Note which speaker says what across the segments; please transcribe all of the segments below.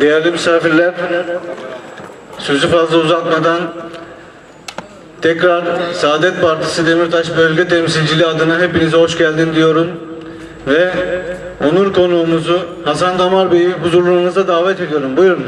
Speaker 1: değerli misafirler, sözü fazla uzatmadan tekrar Saadet Partisi Demirtaş Bölge Temsilciliği adına hepinize hoş geldin diyorum ve onur konuğumuzu Hasan Damar Bey'i huzurlarınıza davet ediyorum. Buyurun.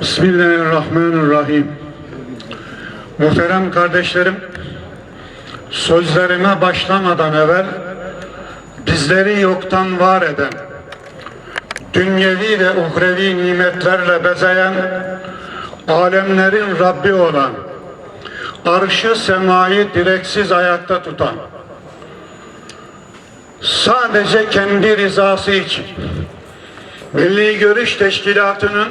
Speaker 2: Bismillahirrahmanirrahim. Muhterem kardeşlerim, sözlerime başlamadan evvel bizleri yoktan var eden, dünyevi ve uhrevi nimetlerle bezeyen, alemlerin Rabbi olan, arşı semayı direksiz ayakta tutan, sadece kendi rızası için Milli Görüş Teşkilatı'nın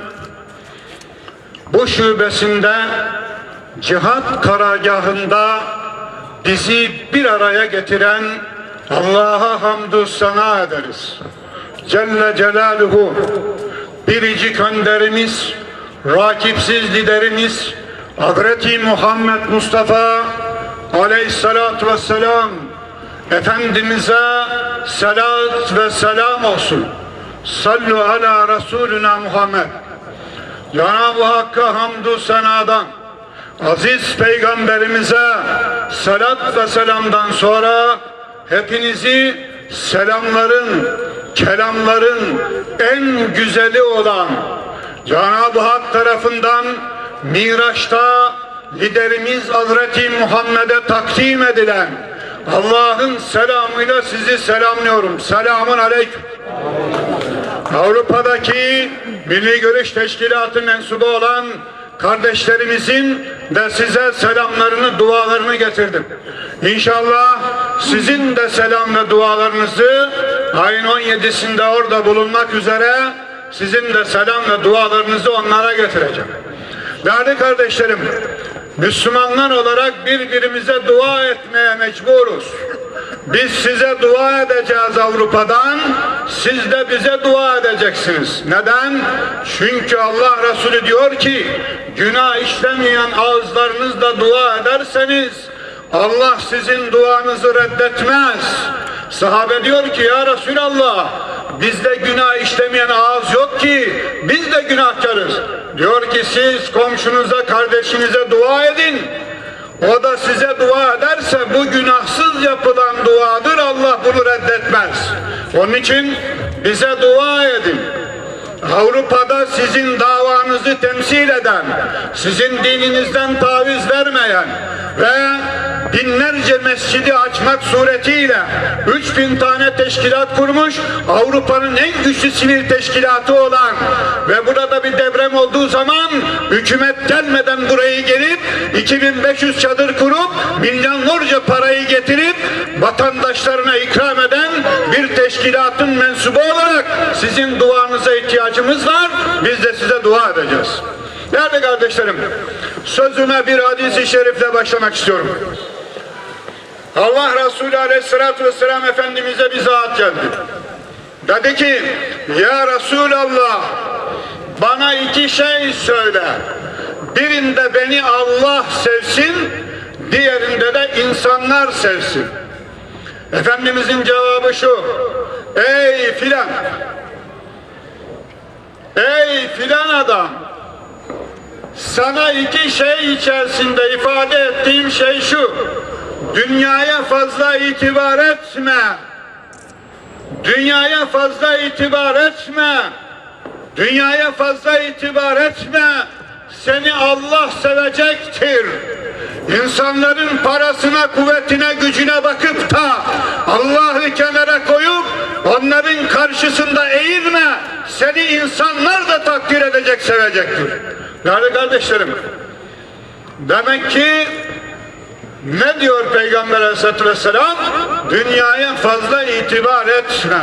Speaker 2: bu şubesinde cihat karargahında bizi bir araya getiren Allah'a hamdü sana ederiz. Celle Celaluhu biricik önderimiz, rakipsiz liderimiz Hazreti Muhammed Mustafa aleyhissalatü vesselam Efendimiz'e salat ve selam olsun. Sallu ala Resulüna Muhammed. Cenab-ı Hakk'a hamdü senadan, aziz peygamberimize salat ve selamdan sonra hepinizi selamların, kelamların en güzeli olan Cenab-ı Hak tarafından Miraç'ta liderimiz Hazreti Muhammed'e takdim edilen Allah'ın selamıyla sizi selamlıyorum. Selamun aleyküm. Avrupa'daki Milli Görüş Teşkilatı mensubu olan kardeşlerimizin de size selamlarını, dualarını getirdim. İnşallah sizin de selam ve dualarınızı ayın 17'sinde orada bulunmak üzere sizin de selam ve dualarınızı onlara getireceğim. Değerli kardeşlerim, Müslümanlar olarak birbirimize dua etmeye mecburuz. Biz size dua edeceğiz Avrupa'dan, siz de bize dua edeceksiniz. Neden? Çünkü Allah Resulü diyor ki, günah işlemeyen ağızlarınızla dua ederseniz, Allah sizin duanızı reddetmez. Sahabe diyor ki ya Resulallah bizde günah işlemeyen ağız yok ki biz de günahkarız. Diyor ki siz komşunuza kardeşinize dua edin. O da size dua ederse bu günahsız yapılan duadır Allah bunu reddetmez. Onun için bize dua edin. Avrupa'da sizin davanızı temsil eden, sizin dininizden taviz vermeyen ve binlerce mescidi açmak suretiyle 3000 tane teşkilat kurmuş, Avrupa'nın en güçlü sivil teşkilatı olan ve burada bir deprem olduğu zaman hükümet gelmeden burayı gelip 2500 çadır kurup milyonlarca parayı getirip vatandaşlarına ikram eden bir teşkilatın mensubu olarak sizin duanıza ihtiyacımız var. Biz de size dua edeceğiz. Değerli kardeşlerim, sözüme bir hadisi şerifle başlamak istiyorum. Allah Resulü Aleyhisselatü Vesselam Efendimiz'e bir zat geldi. Dedi ki, Ya Resulallah, bana iki şey söyle. Birinde beni Allah sevsin, diğerinde de insanlar sevsin. Efendimizin cevabı şu, Ey filan, ey filan adam, sana iki şey içerisinde ifade ettiğim şey şu, dünyaya fazla itibar etme, dünyaya fazla itibar etme, dünyaya fazla itibar etme, seni Allah sevecektir. İnsanların parasına, kuvvetine, gücüne bakıp da Allah'ı kenara koyup onların karşısında eğilme. Seni insanlar da takdir edecek, sevecektir. Değerli kardeşlerim, demek ki ne diyor Peygamber Aleyhisselatü Vesselam? Dünyaya fazla itibar etme.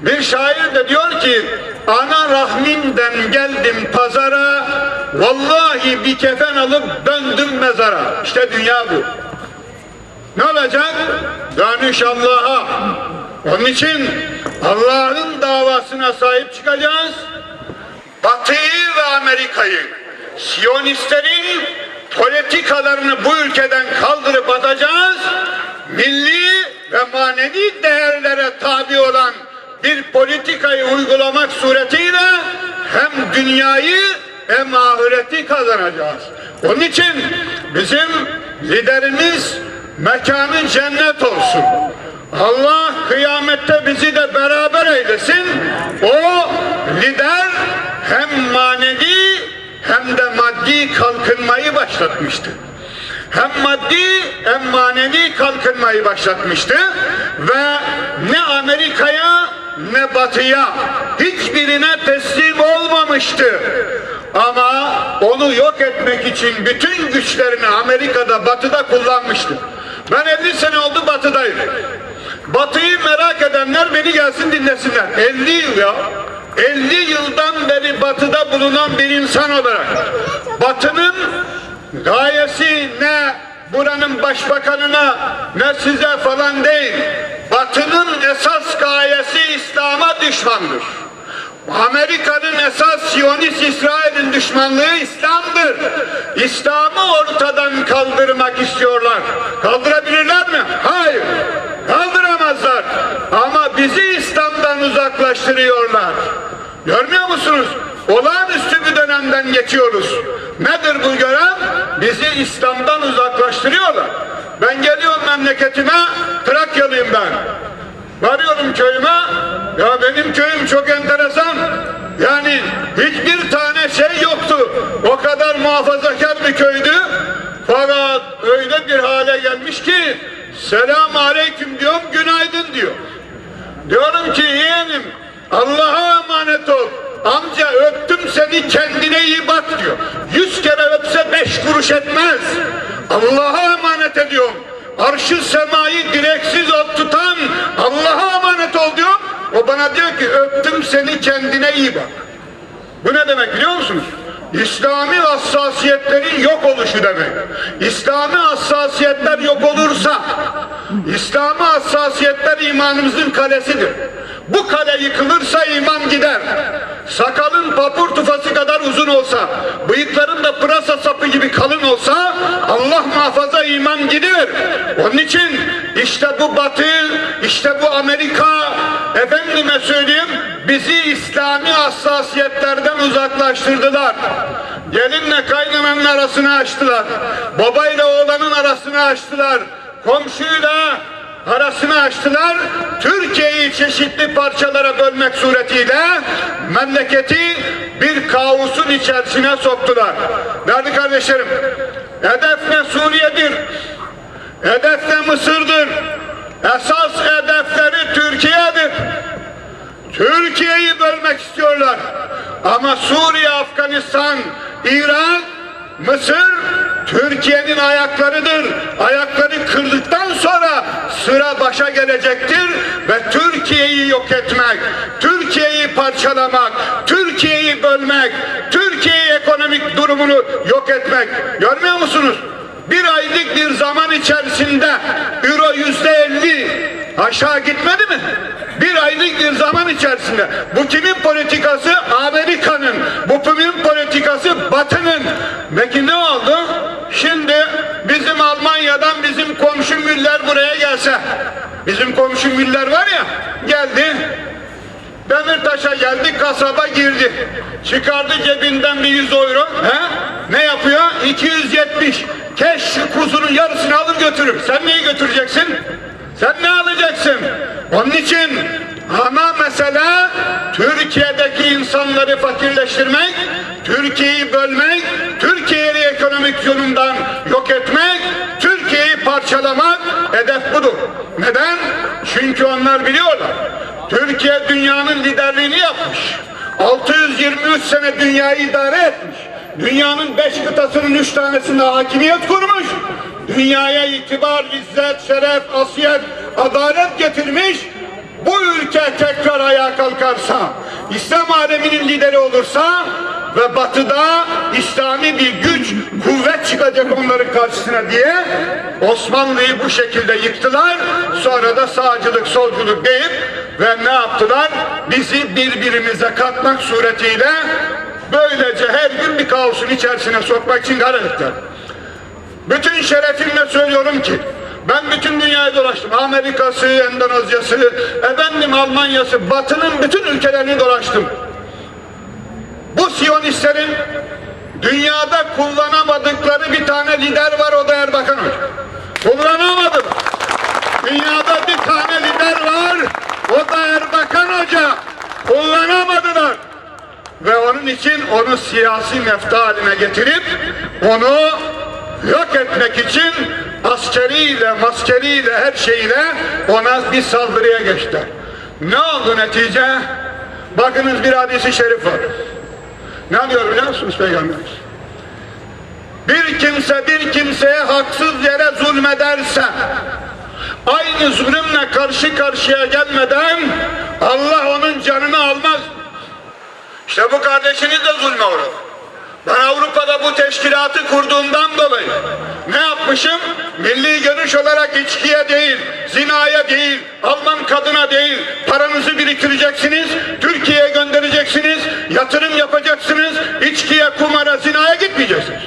Speaker 2: Bir şair de diyor ki ana rahminden geldim pazara, vallahi bir kefen alıp döndüm mezara. İşte dünya bu. Ne olacak? Dönüş Allah'a. Onun için Allah'ın davasına sahip çıkacağız. Batı'yı ve Amerika'yı, Siyonistlerin politikalarını bu ülkeden kaldırıp atacağız. Milli ve manevi değerlere tabi olan bir politikayı uygulamak suretiyle hem dünyayı hem ahireti kazanacağız. Onun için bizim liderimiz mekanı cennet olsun. Allah kıyamette bizi de beraber eylesin. O lider hem manevi hem de maddi kalkınmayı başlatmıştı. Hem maddi hem manevi kalkınmayı başlatmıştı ve ne Amerika'ya ne Batı'ya hiçbirine teslim olmamıştı. Ama onu yok etmek için bütün güçlerini Amerika'da, Batı'da kullanmıştı. Ben 50 sene oldu Batı'dayım. Batı'yı merak edenler beni gelsin dinlesinler. 50 yıl ya. 50 yıldan beri Batı'da bulunan bir insan olarak Batı'nın gayesi ne buranın başbakanına ne size falan değil. Batı'nın esas gayesi İslam'a düşmandır. Amerika'nın esas Siyonist İsrail'in düşmanlığı İslam'dır. İslam'ı ortadan kaldırmak istiyorlar. Kaldırabilirler mi? Hayır. Kaldıramazlar. Ama bizi İslam'dan uzaklaştırıyorlar. Görmüyor musunuz? Olağanüstü bir dönemden geçiyoruz. Nedir bu görev? Bizi İslam'dan uzaklaştırıyorlar. Ben geliyorum memleketime, Trakyalıyım ben. Varıyorum köyüme, ya benim köyüm çok enteresan. Yani hiçbir tane şey yoktu. O kadar muhafazakar bir köydü. Fakat öyle bir hale gelmiş ki selam aleyküm diyorum, günaydın diyor. Diyorum ki yeğenim Allah'a emanet ol. Amca öptüm seni kendine iyi bak diyor. Yüz kere öpse beş kuruş etmez. Allah'a emanet ediyorum. Arşı semayı direksiz ot tutan Allah'a emanet ol diyor. O bana diyor ki öptüm seni kendine iyi bak. Bu ne demek biliyor musunuz? İslami hassasiyetlerin yok oluşu demek. İslami hassasiyetler yok olursa, İslami hassasiyetler imanımızın kalesidir. Bu kale yıkılırsa iman gider. Sakalın papur tufası kadar uzun olsa, bıyıkların da pırasa sapı gibi kalın olsa, Allah muhafaza iman gider. Onun için işte bu batı, işte bu Amerika, efendime söyleyeyim, bizi İslami hassasiyetlerden uzaklaştırdılar. Gelinle kaynananın arasını açtılar. Babayla oğlanın arasını açtılar. Komşuyla arasını açtılar. Türkiye'yi çeşitli parçalara bölmek suretiyle memleketi bir kaosun içerisine soktular. Değerli kardeşlerim, hedef ne Suriye'dir. Hedef ne Mısır'dır. Esas hedefleri Türkiye'dir. Türkiye'yi bölmek istiyorlar. Ama Suriye, Afganistan, İran, Mısır Türkiye'nin ayaklarıdır. Ayakları kırdıktan sonra sıra başa gelecektir ve Türkiye'yi yok etmek, Türkiye'yi parçalamak, Türkiye'yi bölmek, Türkiye'yi ekonomik durumunu yok etmek. Görmüyor musunuz? Bir aylık bir zaman içerisinde euro yüzde elli aşağı gitmedi mi? Bir aylık bir zaman içerisinde. Bu kimin politikası? Amerika'nın. Bu kimin politikası? Batı'nın. Peki ne oldu? Şimdi bizim Almanya'dan bizim komşu müller buraya gelse. Bizim komşu müller var ya geldi. Demirtaş'a geldi kasaba girdi. Çıkardı cebinden bir 100 euro. He? Ne yapıyor? 270. Keş kuzunun yarısını alır götürür. Sen neyi götüreceksin? Sen ne alacaksın? Onun için ana mesele Türkiye'deki insanları fakirleştirmek, Türkiye'yi bölmek, Türkiye'yi ekonomik yönünden yok etmek, Türkiye'yi parçalamak hedef budur. Neden? Çünkü onlar biliyorlar. Türkiye dünyanın liderliğini yapmış. 623 sene dünyayı idare etmiş. Dünyanın beş kıtasının üç tanesinde hakimiyet kurmuş. Dünyaya itibar, izzet, şeref, asiyet, adalet getirmiş. Bu ülke tekrar ayağa kalkarsa, İslam aleminin lideri olursa ve batıda İslami bir güç, kuvvet çıkacak onların karşısına diye Osmanlı'yı bu şekilde yıktılar. Sonra da sağcılık, solculuk deyip ve ne yaptılar? Bizi birbirimize katmak suretiyle böylece her gün bir kaosun içerisine sokmak için gayret ettiler. Bütün şerefimle söylüyorum ki ben bütün dünyayı dolaştım. Amerika'sı, Endonezya'sı, efendim Almanya'sı, Batı'nın bütün ülkelerini dolaştım. Siyonistlerin dünyada kullanamadıkları bir tane lider var o da Erbakan Hoca. Kullanamadılar. Dünyada bir tane lider var o da Erbakan Hoca. Kullanamadılar. Ve onun için onu siyasi mefta haline getirip onu yok etmek için askeriyle, maskeriyle, her şeyle ona bir saldırıya geçti. Ne oldu netice? Bakınız bir hadisi şerif var. Ne diyor biliyor musunuz Peygamberimiz? Bir kimse bir kimseye haksız yere zulmederse aynı zulümle karşı karşıya gelmeden Allah onun canını almaz. İşte bu kardeşiniz de zulme uğradı. Ben Avrupa'da bu teşkilatı kurduğumdan dolayı ne yapmışım? Milli görüş olarak içkiye değil, zinaya değil, Alman kadına değil, paranızı biriktireceksiniz, Türkiye'ye göndereceksiniz, yatırım yapacaksınız, içkiye, kumara, zinaya gitmeyeceksiniz.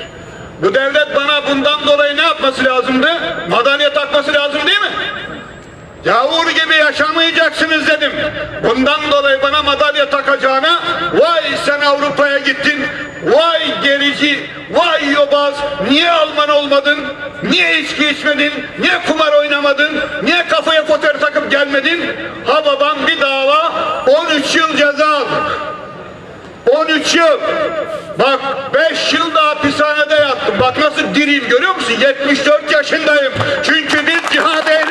Speaker 2: Bu devlet bana bundan dolayı ne yapması lazımdı? Madalya takması lazım değil mi? Yavur gibi yaşamayacaksınız dedim. Bundan dolayı bana madalya takacağına vay sen Avrupa'ya gittin, vay gerici, vay yobaz, niye Alman olmadın, niye içki içmedin, niye kumar oynamadın, niye kafaya foter takıp gelmedin? Ha babam bir dava 13 yıl ceza aldık. 13 yıl. Bak 5 yıl da hapishanede yattım. Bak nasıl diriyim görüyor musun? 74 yaşındayım. Çünkü biz cihad ve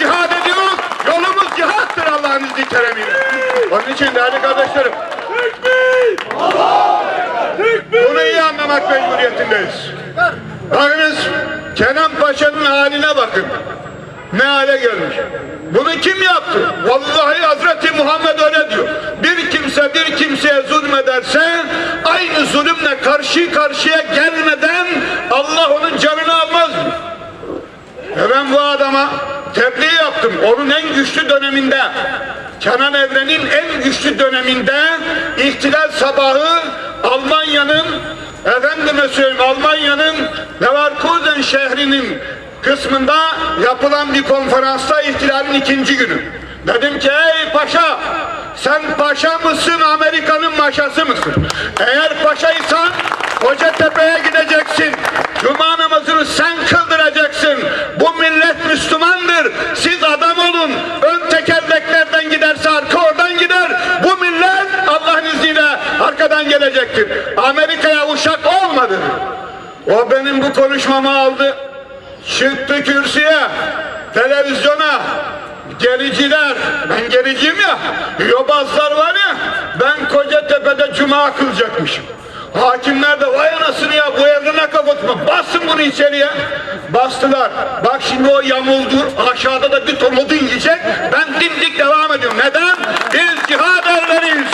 Speaker 2: cihad ediyoruz. Yolumuz cihattır Allah'ın izni keremiyle. Onun için değerli kardeşlerim. Bunu iyi anlamak mecburiyetindeyiz. Bakınız Kenan Paşa'nın haline bakın. Ne hale gelmiş. Bunu kim yaptı? Vallahi Hazreti Muhammed öyle diyor. Bir kimse bir kimseye zulmederse aynı zulümle karşı karşıya gelmeden Allah onun canını almaz mı? Ve ben bu adama tebliğ yaptım. Onun en güçlü döneminde Kenan Evren'in en güçlü döneminde ihtilal sabahı Almanya'nın efendime söyleyeyim Almanya'nın Leverkusen şehrinin kısmında yapılan bir konferansta ihtilalin ikinci günü. Dedim ki ey paşa sen paşa mısın Amerika'nın maşası mısın? Eğer paşaysan Kocatepe'ye gideceksin. Cuma namazını sen kıldıracaksın. Bu millet Müslümandır. Siz adam olun. Ön tekerleklerden giderse arka oradan gider. Bu millet Allah'ın izniyle gelecektir. Amerika'ya uşak olmadı. O benim bu konuşmamı aldı. Çıktı kürsüye, televizyona, gericiler, ben gericiyim ya, yobazlar var ya, ben Kocatepe'de cuma kılacakmışım. Hakimler de vay anasını ya bu evrene kapatma, basın bunu içeriye. Bastılar. Bak şimdi o yamuldur, aşağıda da bir tomudun yiyecek, ben dimdik devam ediyorum. Neden? Biz cihad erleriyiz.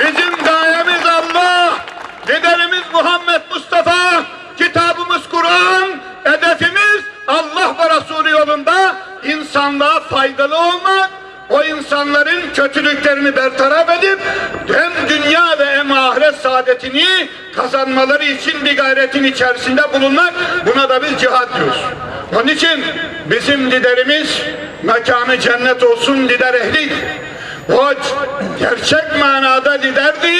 Speaker 2: Bizim gayemiz Allah, liderimiz Muhammed Mustafa, kitabımız Kur'an, hedefimiz Allah ve Resulü yolunda insanlığa faydalı olmak, o insanların kötülüklerini bertaraf edip hem dünya ve hem ahiret saadetini kazanmaları için bir gayretin içerisinde bulunmak, buna da biz cihat diyoruz. Onun için bizim liderimiz mekanı cennet olsun lider ehliydi. O gerçek manada liderdi,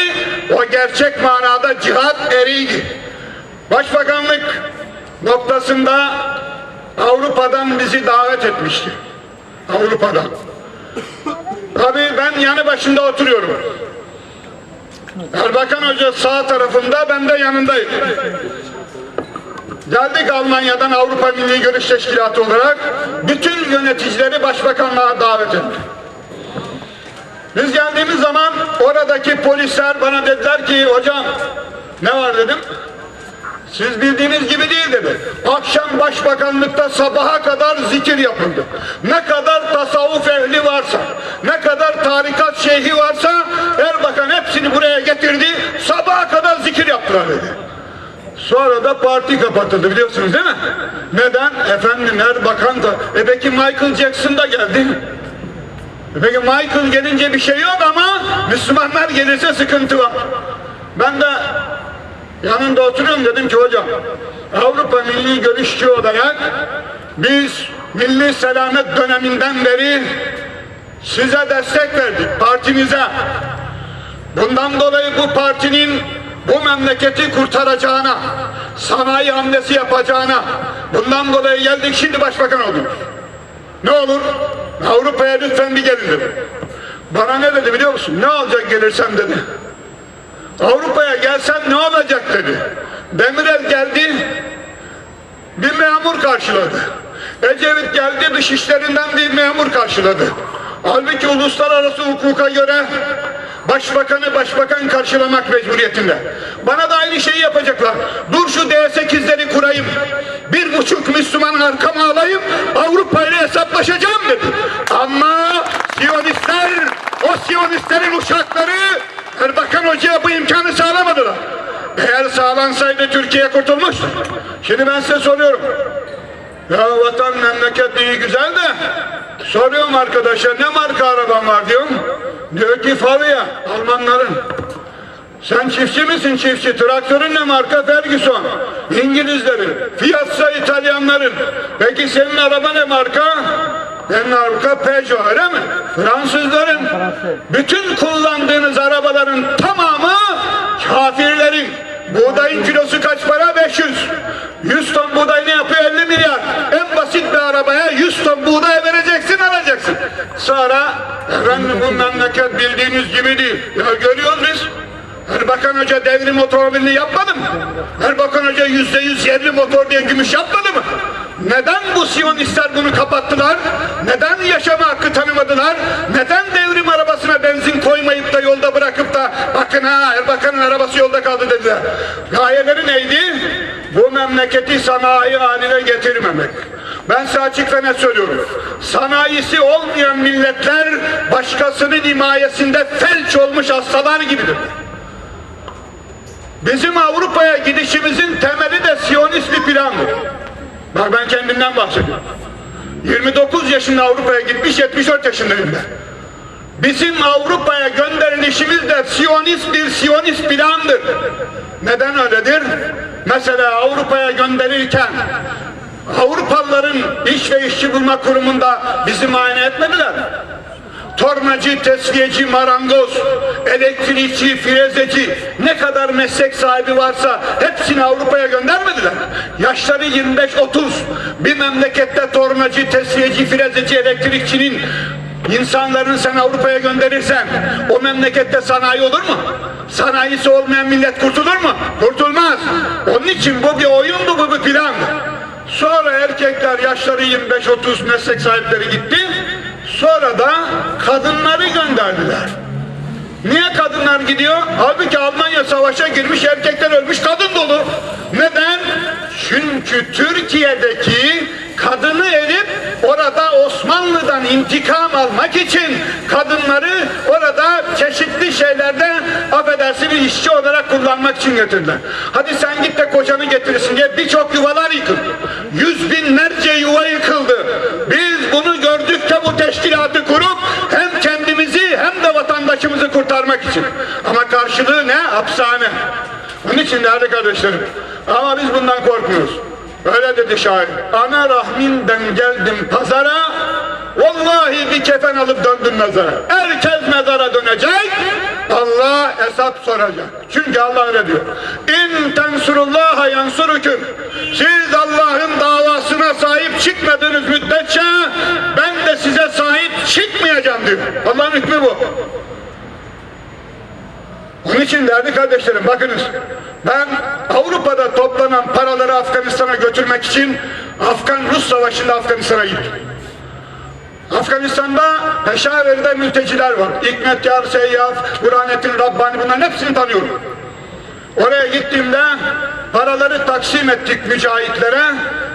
Speaker 2: o gerçek manada cihat eriydi. Başbakanlık noktasında Avrupa'dan bizi davet etmişti. Avrupa'dan. Tabii ben yanı başında oturuyorum. Erbakan Hoca sağ tarafında, ben de yanındayım. Geldik Almanya'dan Avrupa Milli Görüş Teşkilatı olarak bütün yöneticileri başbakanlığa davet ettik. Biz geldiğimiz zaman oradaki polisler bana dediler ki hocam ne var dedim. Siz bildiğiniz gibi değil dedi. Akşam başbakanlıkta sabaha kadar zikir yapıldı. Ne kadar tasavvuf ehli varsa, ne kadar tarikat şeyhi varsa Erbakan hepsini buraya getirdi. Sabaha kadar zikir yaptılar dedi. Sonra da parti kapatıldı biliyorsunuz değil mi? Neden? Efendim Erbakan da. E peki Michael Jackson da geldi. E peki Michael gelince bir şey yok ama Müslümanlar gelirse sıkıntı var. Ben de yanında oturuyorum dedim ki hocam Avrupa Milli Görüşçü olarak biz Milli Selamet döneminden beri size destek verdik partinize. Bundan dolayı bu partinin bu memleketi kurtaracağına, sanayi hamlesi yapacağına, bundan dolayı geldik şimdi başbakan olduk. Ne olur? Avrupa'ya lütfen bir gelin dedi. Bana ne dedi biliyor musun? Ne olacak gelirsem dedi. Avrupa'ya gelsen ne olacak dedi. Demirel geldi, bir memur karşıladı. Ecevit geldi dışişlerinden bir memur karşıladı. Halbuki uluslararası hukuka göre başbakanı başbakan karşılamak mecburiyetinde. Bana da aynı şeyi yapacaklar. Dur şu D8'leri kurayım. Bir buçuk Müslüman arkama alayım. Avrupa ile hesaplaşacağım dedi. Ama Siyonistler, o Siyonistlerin uçakları Erbakan Hoca'ya bu imkanı sağlamadılar. Eğer sağlansaydı Türkiye kurtulmuştu. Şimdi ben size soruyorum. Ya vatan memleket iyi güzel de soruyorum arkadaşa ne marka araban var diyorum. Diyor ki Fabia Almanların. Sen çiftçi misin çiftçi? Traktörün ne marka? Ferguson. İngilizlerin. Fiatsa İtalyanların. Peki senin araba ne marka? Benim marka Peugeot öyle mi? Fransızların. Bütün kullandığınız arabaların tamamı kafirlerin. Buğdayın kilosu kaç para? 500. 100 ton buğday ne yapıyor? 50 milyar. En basit bir arabaya 100 ton buğday vereceksin alacaksın. Sonra efendim bu memleket bildiğiniz gibi değil. Ya görüyoruz biz. Erbakan Hoca devrim otomobilini yapmadı mı? Erbakan Hoca yüzde yüz yerli motor diye gümüş yapmadı mı? Neden bu Siyonistler bunu kapattılar? Neden yaşama hakkı tanımadılar? Neden devrim arabasına benzin koymayıp da yolda bırakıp da bakın ha Erbakan'ın arabası yolda kaldı dediler. Gayeleri neydi? Bu memleketi sanayi haline getirmemek. Ben size açık ve net söylüyorum. Sanayisi olmayan milletler başkasının himayesinde felç olmuş hastalar gibidir. Bizim Avrupa'ya gidişimizin temeli de Siyonist bir plandır. Bak ben kendimden bahsediyorum. 29 yaşında Avrupa'ya gitmiş, 74 yaşındayım ben. Bizim Avrupa'ya gönderilişimiz de Siyonist bir Siyonist plandır. Neden öyledir? Mesela Avrupa'ya gönderirken Avrupalıların iş ve işçi bulma kurumunda bizi muayene etmediler. Tornacı, tesviyeci, marangoz, elektrikçi, firezeci ne kadar meslek sahibi varsa hepsini Avrupa'ya göndermediler. Yaşları 25-30 bir memlekette tornacı, tesviyeci, firezeci, elektrikçinin insanların sen Avrupa'ya gönderirsen o memlekette sanayi olur mu? Sanayisi olmayan millet kurtulur mu? Kurtulmaz. Onun için bu bir oyundu, bu bir plandı. Sonra erkekler yaşları 25-30 meslek sahipleri gitti. Sonra da kadınları gönderdiler. Niye kadınlar gidiyor? Halbuki Almanya savaşa girmiş, erkekler ölmüş, kadın dolu. Neden? Çünkü Türkiye'deki kadını elip orada Osmanlı'dan intikam almak için kadınları orada şeylerde affedersin bir işçi olarak kullanmak için getirdiler. Hadi sen git de kocanı getirirsin diye birçok yuvalar yıkıldı. Yüz binlerce yuva yıkıldı. Biz bunu gördükçe bu teşkilatı kurup hem kendimizi hem de vatandaşımızı kurtarmak için. Ama karşılığı ne? Hapishane. Bunun için değerli kardeşlerim. Ama biz bundan korkmuyoruz. Öyle dedi şair. Ana rahminden geldim pazara. Vallahi bir kefen alıp döndüm mezara. Herkes mezara dönecek. Allah hesap soracak. Çünkü Allah öyle diyor. İn tensurullaha yansuruküm. Siz Allah'ın davasına sahip çıkmadığınız müddetçe ben de size sahip çıkmayacağım diyor. Allah'ın hükmü bu. Onun için değerli kardeşlerim bakınız ben Avrupa'da toplanan paraları Afganistan'a götürmek için Afgan-Rus savaşında Afganistan'a gittim. Afganistan'da Peşaver'de mülteciler var. Hikmet Yar, Seyyaf, Burhanettin Rabbani bunların hepsini tanıyorum. Oraya gittiğimde paraları taksim ettik mücahitlere.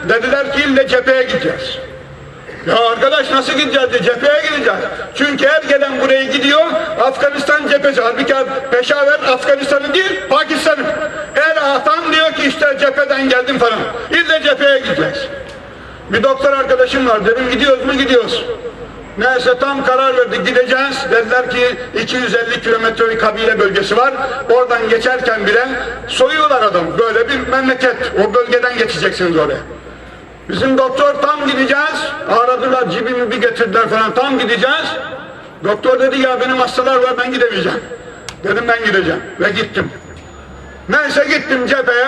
Speaker 2: Dediler ki ille cepheye gideceğiz. Ya arkadaş nasıl gideceğiz diye cepheye gideceğiz. Çünkü her gelen buraya gidiyor Afganistan cephesi. Halbuki Peşaver Afganistan'ın değil Pakistan'ın. Her atan diyor ki işte cepheden geldim falan. İlle cepheye gideceğiz. Bir doktor arkadaşım var dedim gidiyoruz mu gidiyoruz. Neyse tam karar verdik gideceğiz. Dediler ki 250 kilometre bir kabile bölgesi var. Oradan geçerken bile soyuyorlar adamı. Böyle bir memleket. O bölgeden geçeceksiniz oraya. Bizim doktor tam gideceğiz. Aradılar cibimi bir getirdiler falan tam gideceğiz. Doktor dedi ya benim hastalar var ben gidemeyeceğim. Dedim ben gideceğim ve gittim. Neyse gittim cepheye.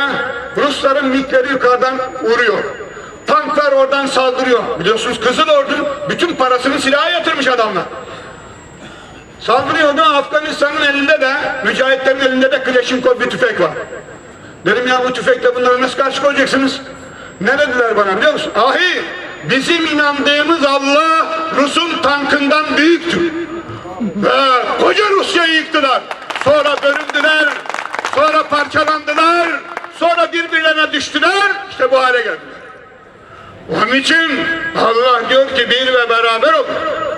Speaker 2: Rusların mikleri yukarıdan vuruyor. Tanklar oradan saldırıyor. Biliyorsunuz Kızıl Ordu bütün parasını silaha yatırmış adamlar. Saldırıyordu Afganistan'ın elinde de mücahitlerin elinde de Klashinkov bir tüfek var. Dedim ya bu tüfekle bunlara nasıl karşı koyacaksınız? Ne dediler bana biliyor musun? Ahi bizim inandığımız Allah Rus'un tankından büyüktür. Ve koca Rusya'yı yıktılar. Sonra bölündüler. Sonra parçalandılar. Sonra birbirlerine düştüler. İşte bu hale geldiler. Onun için Allah diyor ki bir ve beraber ol.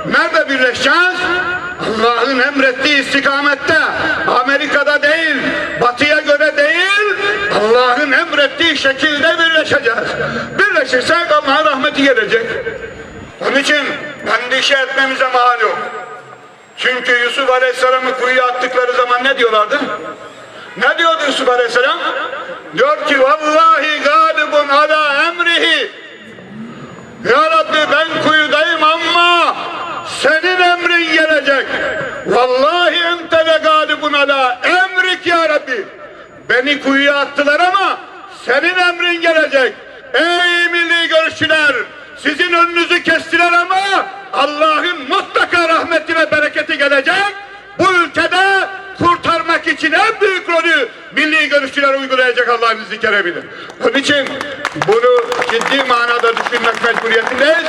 Speaker 2: Nerede birleşeceğiz? Allah'ın emrettiği istikamette. Amerika'da değil, batıya göre değil, Allah'ın emrettiği şekilde birleşeceğiz. Birleşirsek Allah'ın rahmeti gelecek. Onun için endişe etmemize mahal yok. Çünkü Yusuf Aleyhisselam'ı kuyuya attıkları zaman ne diyorlardı? Ne diyordu Yusuf Aleyhisselam? Diyor ki vallahi galibun ala emrihi ya Rabbi ben kuyudayım ama senin emrin gelecek. Vallahi ente ve galibun ala emrik ya Rabbi. Beni kuyuya attılar ama senin emrin gelecek. Ey milli görüşçüler sizin önünüzü kestiler ama Allah'ın mutlaka rahmeti ve bereketi gelecek. Bu ülkede kurtarmak için en büyük rolü milli görüşçüler uygulayacak Allah'ın izniyle kerebilir. Onun için bunu ciddi manada düşünmek mecburiyetindeyiz.